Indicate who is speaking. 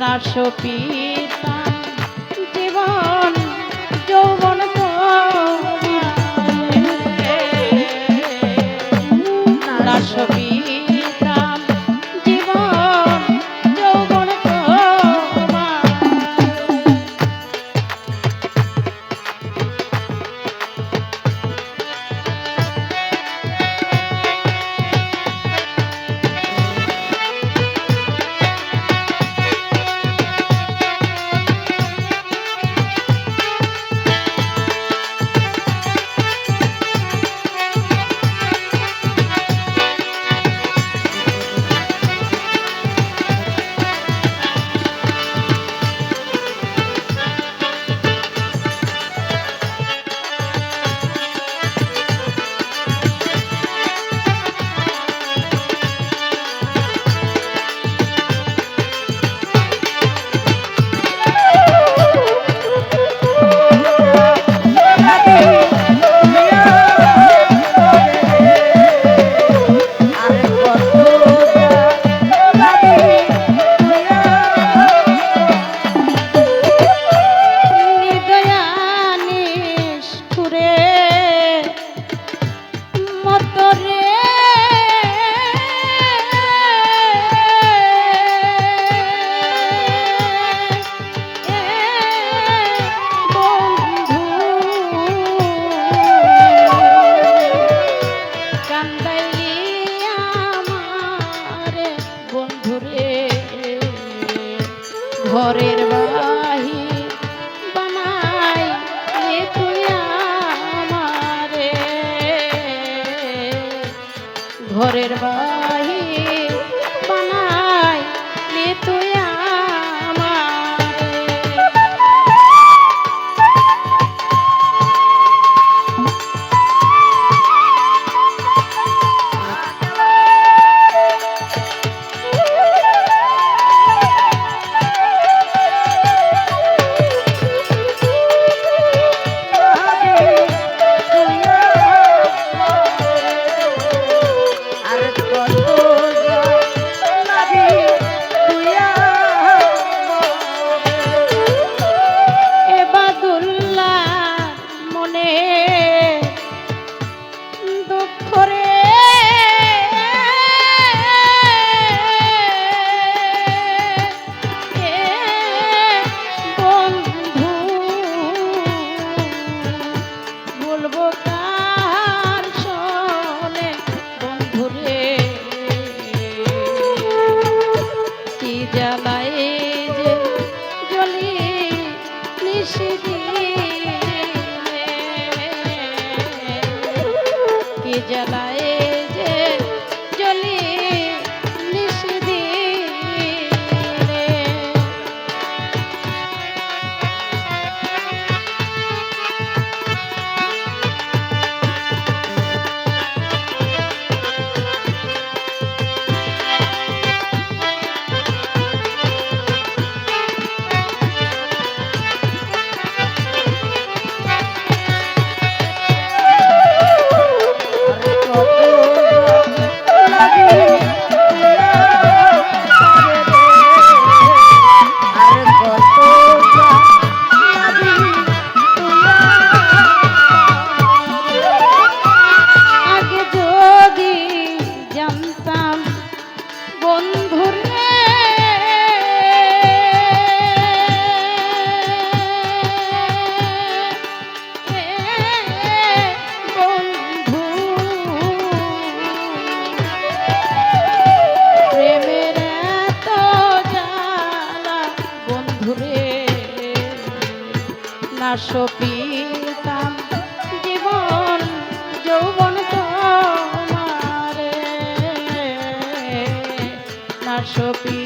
Speaker 1: না সপিতা জীবন বাবা কে জানা আসো পিতাম জীবন যৌবন তোমারে। নাশো পিতা